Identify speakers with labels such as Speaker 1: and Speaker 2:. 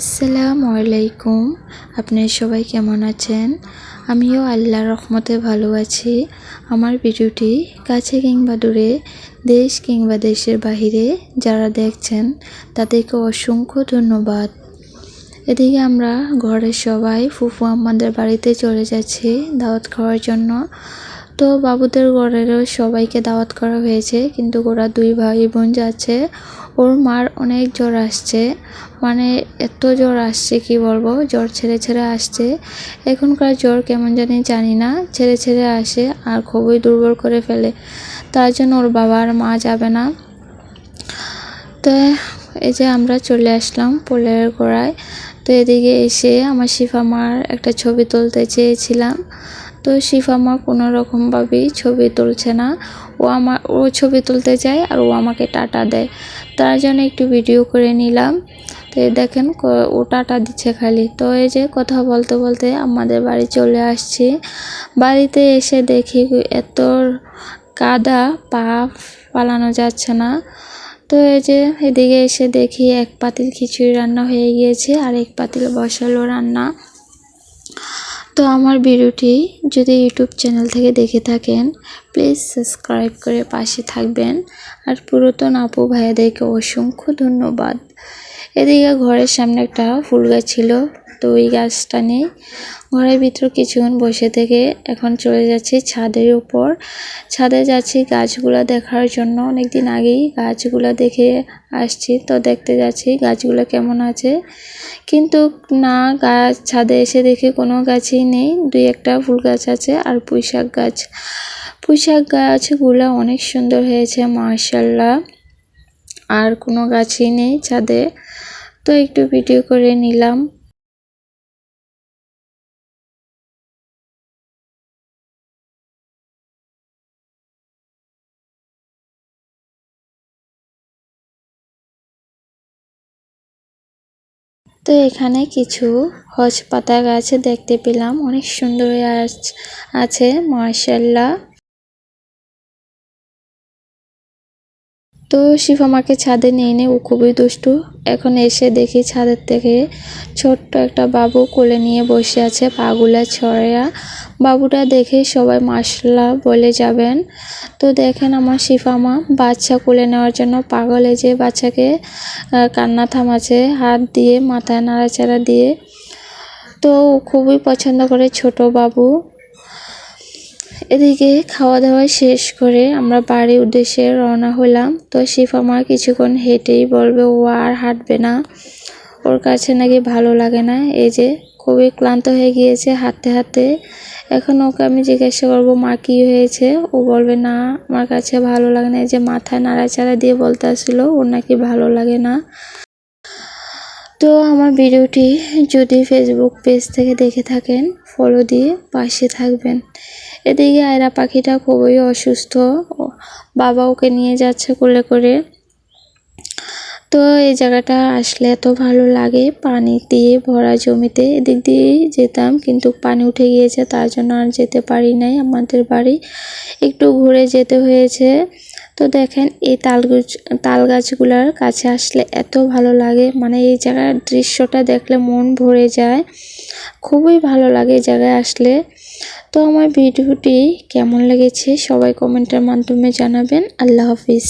Speaker 1: আসসালামু আলাইকুম। আপনারা সবাই কেমন আছেন? আমিও আল্লাহর রহমতে ভালো আছি। আমার ভিডিওটি কাছে কিংবা দূরে, দেশ কিংবা দেশের বাহিরে যারা দেখছেন, তাদেরকে অসংখ্য ধন্যবাদ। এদিকে আমরা ঘরের সবাই ফুফু আমাদের বাড়িতে চলে যাচ্ছি দাওয়াত খাওয়ার জন্য। তো বাবুদের ঘরেরও সবাইকে দাওয়াত করা হয়েছে, কিন্তু ওরা দুই ভাই বোন যাচ্ছে। ওর মার অনেক জ্বর আসছে। মানে এত জ্বর আসছে, কি বলব? জ্বর ছেড়ে ছেড়ে আসছে। এখনকার জ্বর কেমন জানি জানি না। ছেড়ে ছেড়ে আসে আর খুবই দুর্বল করে ফেলে। তার জন্য ওর বাবা আর মা যাবে না। তো এই যে আমরা চলে আসলাম পোলের গোড়ায়। তো এদিকে এসে আমার শিফা মার একটা ছবি তুলতে চেয়েছিলাম। তো শিফা মা কোনো রকমভাবেই ছবি তুলছে না। ও আমার, ও ছবি তুলতে যায় আর ও আমাকে টাটা দেয়। তার জন্য একটু ভিডিও করে নিলাম। তো দেখেন ও টাটা দিচ্ছে খালি। তো এই যে কথা বলতে বলতে আমাদের বাড়ি চলে আসছি। বাড়িতে এসে দেখি এত কাদা, পা পালানো যাচ্ছে না। তো এই যে এদিকে এসে দেখি এক পাতিল খিচুড়ি রান্না হয়ে গিয়েছে আর এক পাতিল বসালো রান্না। তো আমার ভিডিওটি যদি ইউটিউব চ্যানেল থেকে দেখে থাকেন প্লিজ সাবস্ক্রাইব করে পাশে থাকবেন। আর পুরাতন আপু ভাইয়াদেরকে অসংখ্য ধন্যবাদ। এদিকে ঘরের সামনে একটা ফুল গাছ ছিল। তো ওই গাছটা নেই। ঘরের ভিতর কিছুক্ষণ বসে থেকে এখন চলে যাচ্ছি ছাদের উপর। ছাদে যাচ্ছি গাছগুলো দেখার জন্য। অনেকদিন আগেই গাছগুলো দেখে আসছি, তো দেখতে যাচ্ছি গাছগুলো কেমন আছে। কিন্তু না, গাছ, ছাদে এসে দেখি কোনো গাছই নেই। দুই একটা ফুল গাছ আছে আর পুঁইশাক গাছ। পুঁইশাক গাছগুলো অনেক সুন্দর হয়েছে মার্শাল্লাহ আর কোনো গাছই নেই ছাদে। তো একটু ভিডিও করে নিলাম। তো এখানে কিছু হজ পাতা গাছ দেখতে পেলাম। অনেক সুন্দর আছে মার্শাল্লাহ তো শিফামাকে ছাদে নিয়ে এনে, ও খুবই দুষ্টু। এখন এসে দেখি ছাদের থেকে ছোট্ট একটা বাবু কোলে নিয়ে বসে আছে পাগুলা ছড়া বাবুটা দেখে সবাই মাসলা বলে যাবেন। তো দেখেন আমার শিফামা, বাচ্চা কোলে নেওয়ার জন্য পাগলে যে বাচ্চাকে কান্না থামাছে হাত দিয়ে মাথায় নাড়াচাড়া দিয়ে। তো খুবই পছন্দ করে ছোট বাবু। এদিকে খাওয়া দাওয়া শেষ করে আমরা বাড়ির উদ্দেশ্যে রওনা হলাম। তো শিফা মা কিছুক্ষণ হেঁটেই বলবে, ও আর হাঁটবে না। ওর কাছে নাকি ভালো লাগে না। এই যে খুবই ক্লান্ত হয়ে গিয়েছে হাঁটতে হাঁটতে। এখন ওকে আমি জিজ্ঞাসা করব, মা, কী হয়েছে? ও বলবে, না, আমার কাছে ভালো লাগে না। এই যে মাথায় নাড়াচাড়া দিয়ে বলতে আসলো, ওর নাকি ভালো লাগে না। তো আমার ভিডিওটি যদি ফেসবুক পেজ থেকে দেখে থাকেন ফলো দিয়ে পাশে থাকবেন। এদিকে আয়রা পাখিটা খুবই অসুস্থ। বাবা ওকে নিয়ে যাচ্ছে কোলে করে। তো এই জায়গাটা আসলে এত ভালো লাগে। পানি দিয়ে ভরা জমিতে এদিক দিয়েই যেতাম, কিন্তু পানি উঠে গিয়েছে, তার জন্য আর যেতে পারি নাই আমাদের বাড়ি। একটু ঘুরে যেতে হয়েছে। তো দেখেন, এই তাল তাল গাছগুলার কাছে আসলে এত ভালো লাগে। মানে এই জায়গার দৃশ্যটা দেখলে মন ভরে যায়। খুবই ভালো লাগে এই জায়গায় আসলে। তো আমার ভিডিওটি কেমন লেগেছে সবাই কমেন্টের মাধ্যমে জানাবেন। আল্লাহ হাফিজ।